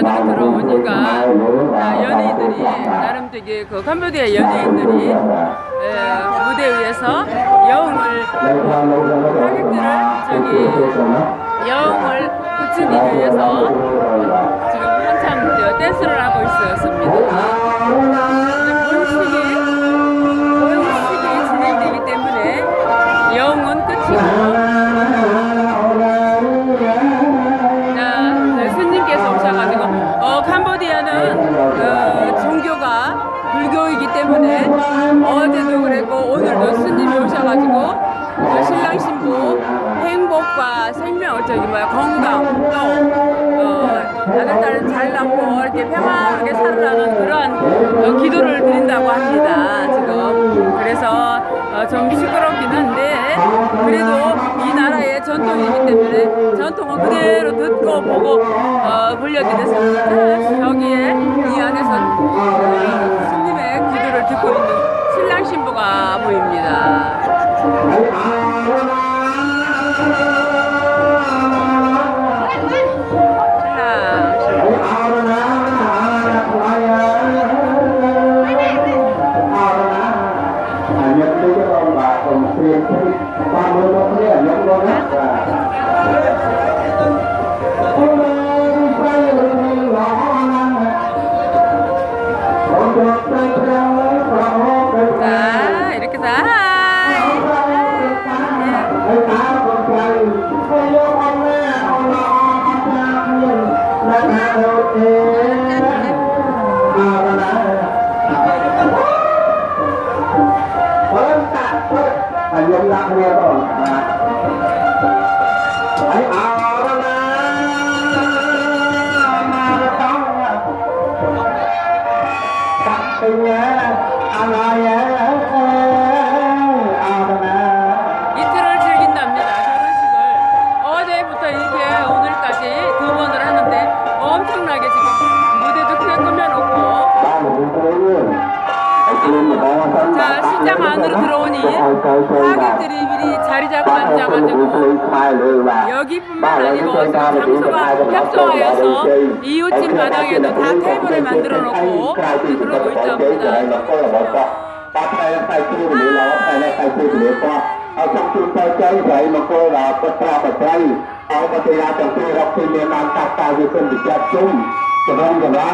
보니까 아, 연예인들이 나름 되게 그 캄보디아 연예인들이 에, 무대 위에서 여흥을 하객들을 저기 여흥을 붙이기 위해서 어, 종교가 불교이기 때문에 어제도 그랬고 오늘도 스님이 오셔가지고 어, 신랑 신부 행복과 생명 저기 뭐야 건강 또 어, 아들 딸은 잘 낳고 이렇게 평안하게 살으라는 그러한 어, 기도를 드린다고 합니다 지금. 그래서 어, 좀 시끄럽긴 한데 그래도 이 전통이기 때문에 전통을 그대로 듣고 보고 어, 불려드렸습니다. 여기에 이 안에서 어, 스님의 기도를 듣고 있는 신랑 신부가 보입니다. 신랑 신 시장 안으로 들어오니 하객들이 미리 자리 잡고 앉아가지고 여기뿐만 아니고 지금 장소가 협소하여서 이웃집 마당에도 다 테이블을 만들어 놓고 그러고 있답니다. เอาจังจุดใจใจใส่มาโกลาปัตตาปัตไตรเอาปฏิยาจังตุรับที่เมียนานตักตาอยู่เป็นดิจัดจุ่มจะร้องจะร้า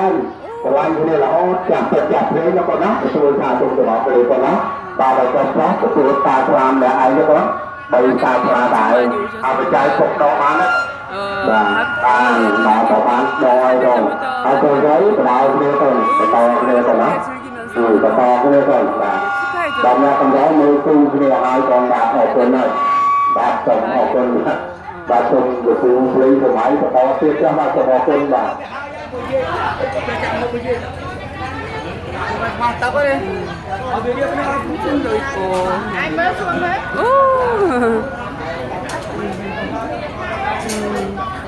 วันนี้เราจับจับเลยแล้วก็นะตัวชาตัวตัวไปเลยก็นะตาไปก็พร้อมตัวตาพรามเนี่ยไอ้แล้วก็ไปตาพราตายเอาไปใจตกดอกมาแล้วបាទបានដល់ប្រហែលដល់ដល់ហើយទៅទៅបដៅគ្នាទៅបន្តគ្នាទៅណាជួយបន្តគ្នាទៅបាទដល់អ្នកកម្ដៅមើលគូគ្នាហើយផងបាទអរគុណហើយបាទសូមអរគុណបាទសូមលោកគ្រូព្រៃសម័យបន្តទៀតចាស់បាទសូមអរគុណបាទ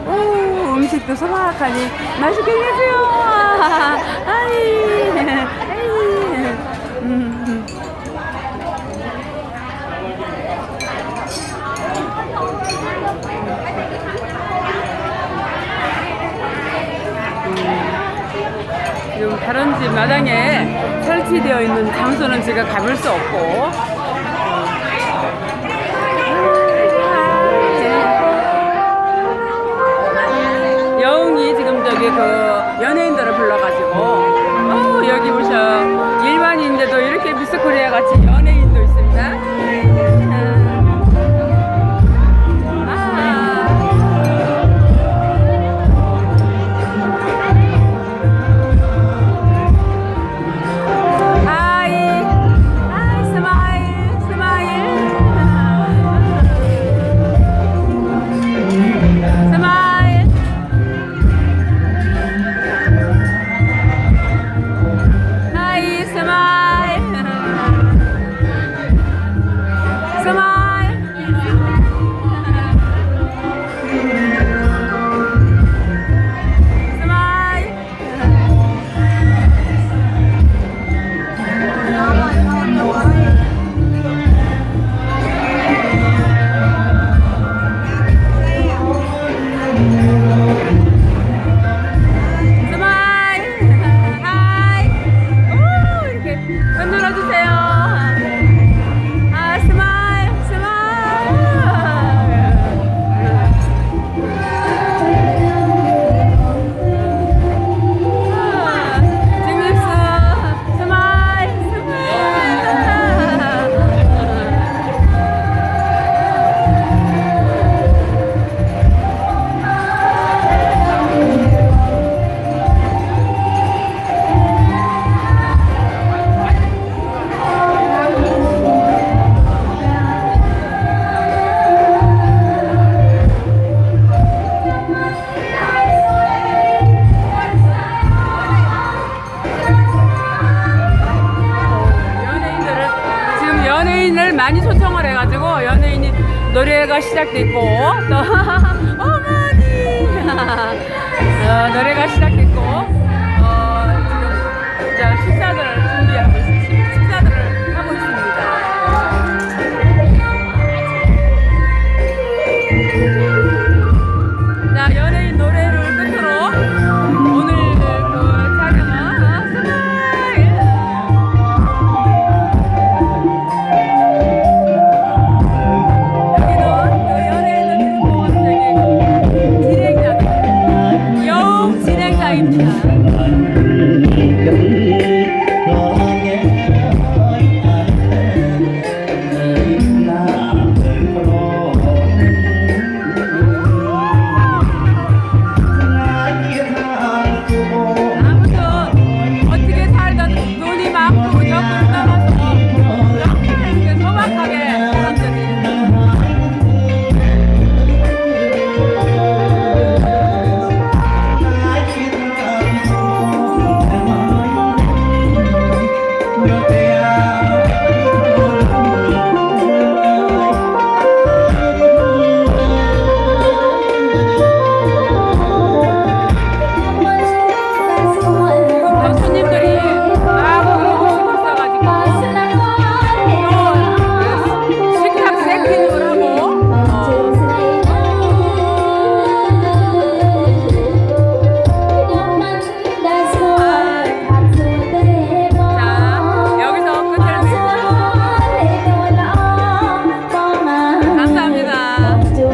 오. 음식도 소박하니 맛있게 드세요. 아이. 다른 집 마당에 설치되어 있는 장소는 제가 가볼 수 없고. 여웅이 지금 저기 그 연예인들을 불러가지고. 어 여기 보셔. 일반인인데도 이렇게 미스코리아 같이 노래가 시작됐고 또 Thank you.